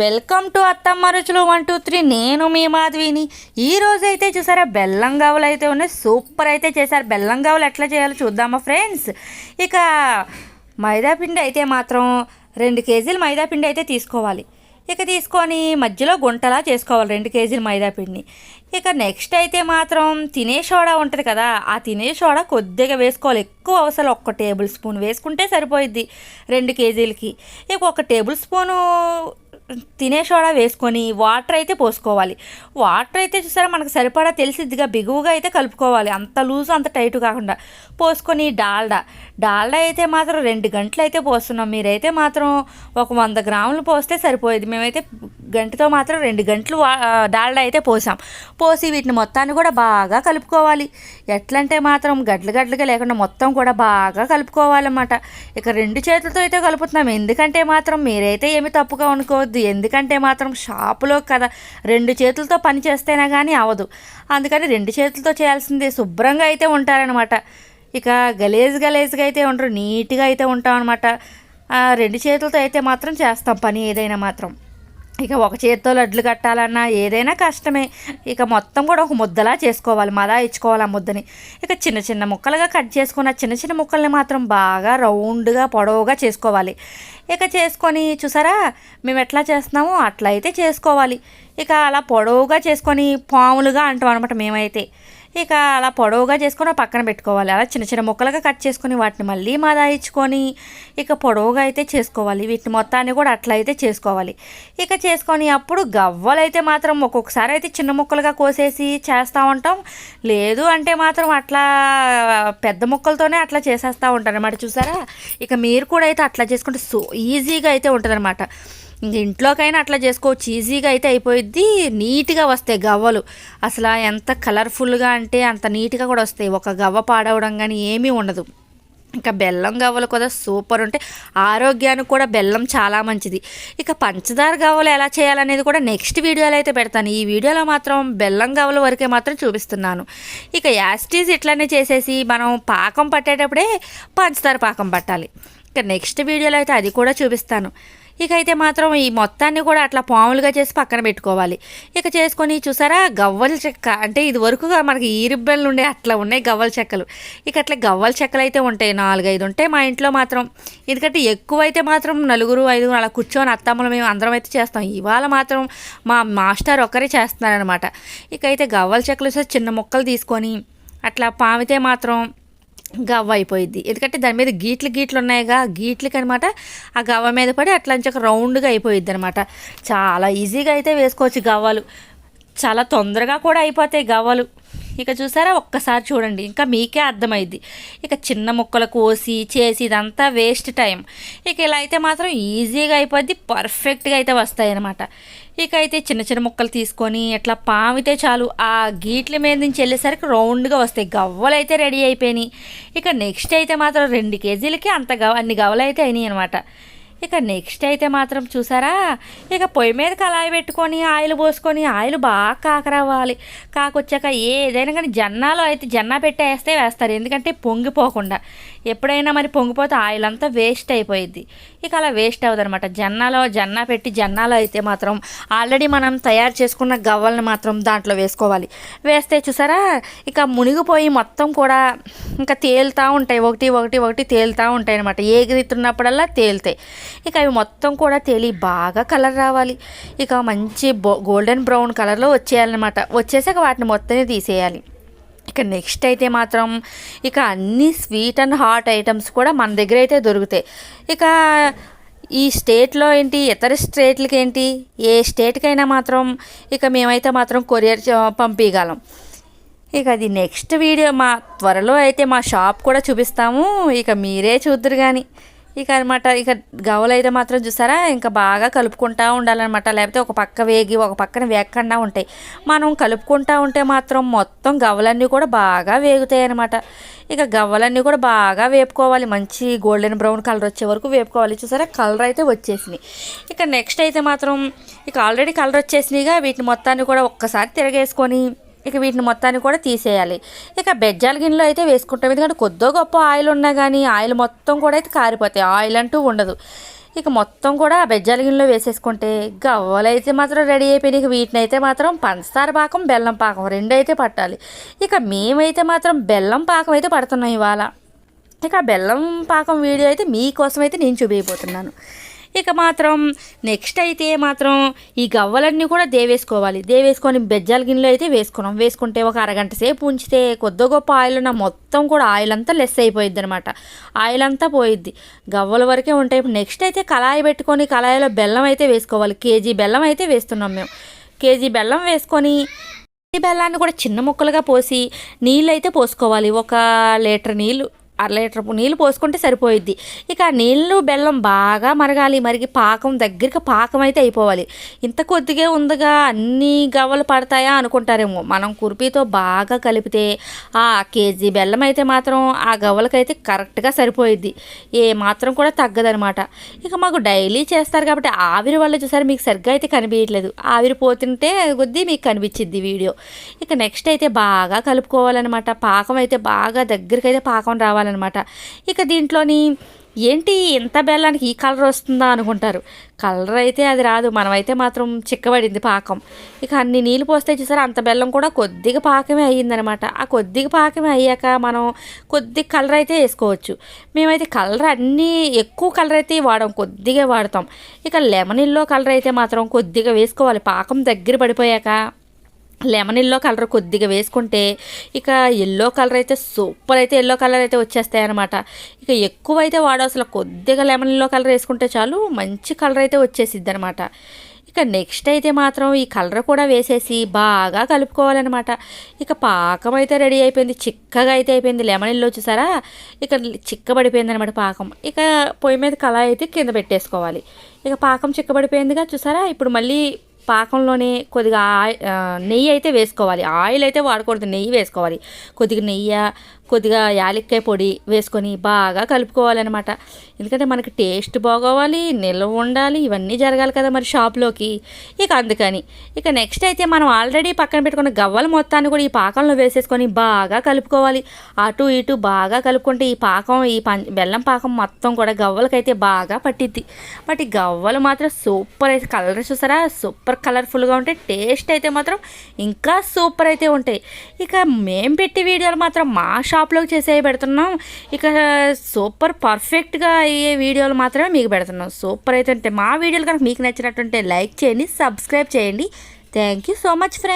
Welcome to అత్తమ్మ రుచులు one two three. నేను మీ మాధవిని. ఈ అయితే చూసారా బెల్లం గావులు అయితే ఉన్నాయి. సూపర్ అయితే చేశారు. బెల్లం గావులు ఎట్లా చేయాలో చూద్దామా ఫ్రెండ్స్? ఇక మైదాపిండి అయితే మాత్రం రెండు కేజీలు మైదాపిండి అయితే తీసుకోవాలి. ఇక తీసుకొని మధ్యలో గుంటలా చేసుకోవాలి రెండు కేజీలు మైదాపిండిని ఇక నెక్స్ట్ అయితే మాత్రం తినే సోడా ఉంటుంది కదా ఆ తినే సోడా కొద్దిగా వేసుకోవాలి. ఎక్కువ అవసరం ఒక్క టేబుల్ స్పూన్ వేసుకుంటే సరిపోయిద్ది రెండు కేజీలకి. ఇక ఒక టేబుల్ స్పూను తినే సోడా వేసుకొని వాటర్ అయితే పోసుకోవాలి. వాటర్ అయితే చూసారా మనకు సరిపడా తెలిసిద్దిగా బిగువుగా అయితే కలుపుకోవాలి. అంత లూజ్ అంత టైట్ కాకుండా పోసుకొని డాల్డా. డాల్డా అయితే మాత్రం రెండు గంటలు అయితే పోస్తున్నాం. మీరైతే మాత్రం ఒక వంద గ్రాములు పోస్తే సరిపోయేది. మేమైతే గంటతో మాత్రం రెండు గంటలు వా డాల్డా అయితే పోసాం. పోసి వీటిని మొత్తాన్ని కూడా బాగా కలుపుకోవాలి. ఎట్లంటే మాత్రం గడ్లు గడ్లుగా లేకుండా మొత్తం కూడా బాగా కలుపుకోవాలన్నమాట. ఇక రెండు చేతులతో అయితే కలుపుతున్నాం. ఎందుకంటే మాత్రం మీరైతే ఏమి తప్పుగా అనుకోవద్దు. ఎందుకంటే మాత్రం షాపులో కదా రెండు చేతులతో పని చేస్తేనే కానీ అవదు అందుకని రెండు చేతులతో చేయాల్సిందే. శుభ్రంగా అయితే ఉంటారనమాట ఇక గలేజ్ గలేజ్గా అయితే ఉండరు. నీట్గా అయితే ఉంటాం అనమాట రెండు చేతులతో అయితే మాత్రం చేస్తాం. పని ఏదైనా మాత్రం. ఇక ఒక చేతితో లడ్లు కట్టాలన్నా ఏదైనా కష్టమే. ఇక మొత్తం కూడా ఒక ముద్దలా చేసుకోవాలి. మదా ఇచ్చుకోవాలి ఆ ముద్దని. ఇక చిన్న చిన్న ముక్కలుగా కట్ చేసుకున్న చిన్న చిన్న ముక్కల్ని మాత్రం బాగా రౌండ్గా పొడవుగా చేసుకోవాలి. ఇక చేసుకొని చూసారా? మేము ఎట్లా చేస్తున్నామో అట్లా అయితే చేసుకోవాలి. ఇక అలా పొడవుగా చేసుకొని పాములుగా అంటాం అనమాట మేమైతే. ఇక అలా పొడవుగా చేసుకొని పక్కన పెట్టుకోవాలి. అలా చిన్న చిన్న ముక్కలుగా కట్ చేసుకొని వాటిని మళ్ళీ మాదాయించుకొని ఇక పొడవుగా అయితే చేసుకోవాలి. వీటిని మొత్తాన్ని కూడా అట్లా అయితే చేసుకోవాలి. ఇక చేసుకొని అప్పుడు గవ్వలు అయితే మాత్రం ఒక్కొక్కసారి అయితే చిన్న ముక్కలుగా కోసేసి చేస్తూ ఉంటాం. లేదు అంటే మాత్రం అట్లా పెద్ద ముక్కలతోనే అట్లా చేసేస్తూ ఉంటారు అనమాట చూసారా? ఇక మీరు కూడా అయితే అట్లా చేసుకుంటే సో ఈజీగా అయితే ఉంటుంది అనమాట ఇంక ఇంట్లోకైనా అట్లా చేసుకోవచ్చు. ఈజీగా అయితే అయిపోయిద్ది. నీట్గా వస్తాయి గవ్వలు. అసలు ఎంత కలర్ఫుల్గా అంటే అంత నీట్గా కూడా వస్తాయి. ఒక గవ్వ పాడవడం కానీ ఏమీ ఉండదు. ఇంకా బెల్లం గవ్వలు కూడా సూపర్ ఉంటాయి ఆరోగ్యానికి కూడా బెల్లం చాలా మంచిది. ఇక పంచదార గవ్వలు ఎలా చేయాలనేది కూడా నెక్స్ట్ వీడియోలో అయితే పెడతాను. ఈ వీడియోలో మాత్రం బెల్లం గవ్వల వరకే మాత్రం చూపిస్తున్నాను. ఇక యాస్టీస్ ఇట్లానే చేసేసి మనం పాకం పట్టేటప్పుడే పంచదార పాకం పట్టాలి. ఇక నెక్స్ట్ వీడియోలో అయితే అది కూడా చూపిస్తాను. ఇక అయితే మాత్రం ఈ మొత్తాన్ని కూడా అట్లా పాములుగా చేసి పక్కన పెట్టుకోవాలి. ఇక చేసుకొని చూసారా? గవ్వల చెక్క. అంటే ఇది వరకుగా మనకి ఈరిబ్బలు ఉండే అట్లా ఉన్నాయి గవ్వల చెక్కలు. ఇక అట్లా గవ్వల చెక్కలు అయితే ఉంటాయి. నాలుగైదు ఉంటాయి మా ఇంట్లో మాత్రం. ఎందుకంటే ఎక్కువ అయితే మాత్రం నలుగురు ఐదుగురు అలా కూర్చొని అత్తమ్మలు మేము అందరం అయితే చేస్తాం. ఇవాళ మాత్రం మా మాస్టర్ ఒక్కరే చేస్తున్నారనమాట ఇక అయితే గవ్వల చెక్కలు చిన్న మొక్కలు తీసుకొని అట్లా పామితే మాత్రం గవ్వ అయిపోయింది ఎందుకంటే దాని మీద గీట్లు గీట్లు ఉన్నాయిగా గీట్లకి అనమాట ఆ గవ్వ మీద పడి అట్లా ఒక రౌండ్గా అయిపోయింది అనమాట చాలా ఈజీగా అయితే వేసుకోవచ్చు గవ్వలు. చాలా తొందరగా కూడా అయిపోతాయి గవ్వలు. ఇక చూసారా? ఒక్కసారి చూడండి. ఇంకా మీకే అర్థమైద్ది. ఇక చిన్న ముక్కలు కోసి చేసి ఇదంతా వేస్ట్ టైం. ఇక ఇలా అయితే మాత్రం ఈజీగా అయిపోద్ది. పర్ఫెక్ట్గా అయితే వస్తాయి అనమాట ఇక అయితే చిన్న చిన్న ముక్కలు తీసుకొని ఇట్లా పామితే చాలు ఆ గీట్ల మీద నుంచి వెళ్ళేసరికి రౌండ్గా వస్తాయి. గవ్వలు అయితే రెడీ అయిపోయినాయి. ఇక నెక్స్ట్ అయితే మాత్రం రెండు కేజీలకి అంత గవ అన్ని గవ్వలు అయితే అయినాయి అనమాట ఇక నెక్స్ట్ అయితే మాత్రం చూసారా? ఇక పొయ్యి మీద కళాయి పెట్టుకొని ఆయిల్ పోసుకొని ఆయిల్ బాగా కాకరవ్వాలి కాకొచ్చాక ఏదైనా కానీ జన్నాలో అయితే జన్నా పెట్టేస్తే వేస్తారు. ఎందుకంటే పొంగిపోకుండా. ఎప్పుడైనా మరి పొంగిపోతే ఆయిల్ అంతా వేస్ట్ అయిపోయింది ఇక అలా వేస్ట్ అవ్వదు అనమాట జన్నాలో జన్నా పెట్టి జన్నాలో అయితే మాత్రం ఆల్రెడీ మనం తయారు చేసుకున్న గవ్వల్ని మాత్రం దాంట్లో వేసుకోవాలి. వేస్తే చూసారా? ఇక మునిగిపోయి మొత్తం కూడా ఇంకా తేలుతూ ఉంటాయి. ఒకటి ఒకటి ఒకటి తేలుతూ ఉంటాయి అనమాట ఏగిరితున్నప్పుడల్లా తేలుతాయి. ఇక అవి మొత్తం కూడా తేలి బాగా కలర్ రావాలి. ఇక మంచి గోల్డెన్ బ్రౌన్ కలర్లో వచ్చేయాలన్నమాట. వచ్చేసాక వాటిని మొత్తమే తీసేయాలి. ఇక నెక్స్ట్ అయితే మాత్రం ఇక అన్ని స్వీట్ అండ్ హాట్ ఐటమ్స్ కూడా మన దగ్గర అయితే దొరుకుతాయి. ఇక ఈ స్టేట్లో ఏంటి ఇతర స్టేట్లకి ఏంటి ఏ స్టేట్కైనా మాత్రం ఇక మేమైతే మాత్రం కొరియర్ పంపించగలం ఇక అది నెక్స్ట్ వీడియో మా త్వరలో అయితే మా షాప్ కూడా చూపిస్తాము. ఇక మీరే చూద్దరు కానీ ఇక అనమాట ఇక గవ్వలు అయితే మాత్రం చూసారా? ఇంకా బాగా కలుపుకుంటూ ఉండాలన్నమాట. లేకపోతే ఒక పక్క వేగి ఒక పక్కన వేగకుండా ఉంటాయి. మనం కలుపుకుంటూ ఉంటే మాత్రం మొత్తం గవ్వలన్నీ కూడా బాగా వేగుతాయి అనమాట ఇక గవ్వలన్నీ కూడా బాగా వేపుకోవాలి. మంచి గోల్డెన్ బ్రౌన్ కలర్ వచ్చే వరకు వేపుకోవాలి. చూసారా? కలర్ అయితే వచ్చేసినాయి. ఇక నెక్స్ట్ అయితే మాత్రం ఇక ఆల్రెడీ కలర్ వచ్చేసినాయిగా వీటిని మొత్తాన్ని కూడా ఒక్కసారి తిరగేసుకొని ఇక వీటిని మొత్తాన్ని కూడా తీసేయాలి. ఇక బెజ్జాల గిన్నెలో అయితే వేసుకుంటాం. ఎందుకంటే కొద్దో గొప్ప ఆయిల్ ఉన్నా కానీ ఆయిల్ మొత్తం కూడా అయితే కారిపోతాయి. ఆయిల్ అంటూ ఉండదు. ఇక మొత్తం కూడా బెజ్జాల గిన్నెలో వేసేసుకుంటే గవ్వలు అయితే మాత్రం రెడీ అయిపోయినాయి. ఇక వీటిని అయితే మాత్రం పంచదార పాకం బెల్లం పాకం రెండు అయితే పట్టాలి. ఇక మేమైతే మాత్రం బెల్లం పాకం అయితే పడుతున్నాం ఇవాళ. ఇక బెల్లం పాకం వీడియో అయితే మీకోసం అయితే నేను చూపించబోతున్నాను ఇక మాత్రం నెక్స్ట్ అయితే మాత్రం ఈ గవ్వలన్నీ కూడా దేవేసుకోవాలి. దేవేసుకొని బెజ్జాల గిన్నెలో అయితే వేసుకున్నాం. వేసుకుంటే ఒక అరగంట సేపు ఉంచితే కొద్ది గొప్ప ఆయిల్ ఉన్న మొత్తం కూడా ఆయిల్ అంతా లెస్ అయిపోయింది అనమాట ఆయిల్ అంతా పోయిద్ది. గవ్వల వరకే ఉంటాయి ఇప్పుడు నెక్స్ట్ అయితే కళాయి పెట్టుకొని కళాయిలో బెల్లం అయితే వేసుకోవాలి. కేజీ బెల్లం అయితే వేస్తున్నాం మేము. కేజీ బెల్లం వేసుకొని ఈ బెల్లాన్ని కూడా చిన్న ముక్కలుగా పోసి నీళ్ళు అయితే పోసుకోవాలి. ఒక లీటర్ నీళ్ళు అర లీటర్ నీళ్ళు పోసుకుంటే సరిపోయిద్ది. ఇక నీళ్ళు బెల్లం బాగా మరగాలి. మరిగి పాకం దగ్గరికి పాకం అయితే అయిపోవాలి. ఇంత కొద్దిగా ఉందిగా అన్ని గవ్వలు పడతాయా అనుకుంటారేమో. మనం కుర్పీతో బాగా కలిపితే ఆ కేజీ బెల్లం అయితే మాత్రం ఆ గవ్వలకైతే కరెక్ట్గా సరిపోయిద్ది. ఏ మాత్రం కూడా తగ్గదనమాట. ఇక మాకు డైలీ చేస్తారు కాబట్టి ఆవిరి వల్ల చూసారు మీకు సరిగ్గా అయితే కనిపించట్లేదు ఆవిరి పోతుంటే కొద్దీ మీకు కనిపించింది వీడియో. ఇక నెక్స్ట్ అయితే బాగా కలుపుకోవాలన్నమాట. పాకం అయితే బాగా దగ్గరికి అయితే పాకం రావాలన్నమాట. అనమాట. ఇక దీంట్లోని ఏంటి ఇంత బెల్లానికి ఈ కలర్ వస్తుందా అనుకుంటారు. కలర్ అయితే అది రాదు. మనమైతే మాత్రం చిక్కబడింది పాకం. ఇక అన్ని నీళ్ళు పోస్తే చూసారా? అంత బెల్లం కూడా కొద్దిగా పాకమే అయ్యిందనమాట. ఆ కొద్దిగా పాకమే అయ్యాక మనం కొద్ది కలర్ అయితే వేసుకోవచ్చు. మేమైతే కలర్ అన్నీ ఎక్కువ కలర్ అయితే వాడం. కొద్దిగా వాడతాం. ఇక లెమన్ ఇల్లో కలర్ అయితే మాత్రం కొద్దిగా వేసుకోవాలి. పాకం దగ్గర పడిపోయాక. లెమన్ ఎల్లో కలర్ కొద్దిగా వేసుకుంటే ఇక ఎల్లో కలర్ అయితే సూపర్ అయితే ఎల్లో కలర్ అయితే వచ్చేస్తాయి అనమాట ఇక ఎక్కువ అయితే వాడవసలు కొద్దిగా లెమన్ ఎల్లో కలర్ వేసుకుంటే చాలు మంచి కలర్ అయితే వచ్చేసిద్ది అనమాట ఇక నెక్స్ట్ అయితే మాత్రం ఈ కలర్ కూడా వేసేసి బాగా కలుపుకోవాలన్నమాట. ఇక పాకం అయితే రెడీ అయిపోయింది చిక్కగా అయితే అయిపోయింది. లెమన్ ఇల్లు చూసారా? ఇక చిక్కబడిపోయింది అనమాట పాకం. ఇక పొయ్యి మీద కళాయి అయితే కింద పెట్టేసుకోవాలి. ఇక పాకం చిక్కబడిపోయిందిగా చూసారా? ఇప్పుడు మళ్ళీ పాకంలోనే కొద్దిగా నెయ్యి అయితే వేసుకోవాలి. ఆయిల్ అయితే వాడకూడదు నెయ్యి వేసుకోవాలి. కొద్దిగా నెయ్యి కొద్దిగా యాలక్కాయ పొడి వేసుకొని బాగా కలుపుకోవాలన్నమాట. ఎందుకంటే మనకి టేస్ట్ బాగోవాలి నిల్వ ఉండాలి ఇవన్నీ జరగాలి కదా మరి షాప్లోకి. ఇక అందుకని. ఇక నెక్స్ట్ అయితే మనం ఆల్రెడీ పక్కన పెట్టుకున్న గవ్వల మొత్తాన్ని కూడా ఈ పాకంలో వేసేసుకొని బాగా కలుపుకోవాలి. అటు ఇటు బాగా కలుపుకుంటే ఈ పాకం ఈ పం బెల్లం పాకం మొత్తం కూడా గవ్వలకైతే బాగా పట్టిద్ది. బట్ ఈ గవ్వలు మాత్రం సూపర్ అయితే కలర్ చూసారా? సూపర్ కలర్ఫుల్గా ఉంటాయి టేస్ట్ అయితే మాత్రం ఇంకా సూపర్ అయితే ఉంటాయి. ఇక మేము పెట్టే వీడియోలు మాత్రం మా షాప్లోకి చేసే పెడుతున్నాం. ఇక సూపర్ పర్ఫెక్ట్గా అయ్యే వీడియోలు మాత్రమే మీకు పెడుతున్నాం. సూపర్ అయితే ఉంటాయి. మా వీడియోలు కనుక మీకు నచ్చినట్టుంటే లైక్ చేయండి సబ్స్క్రైబ్ చేయండి. Thank you so much friends.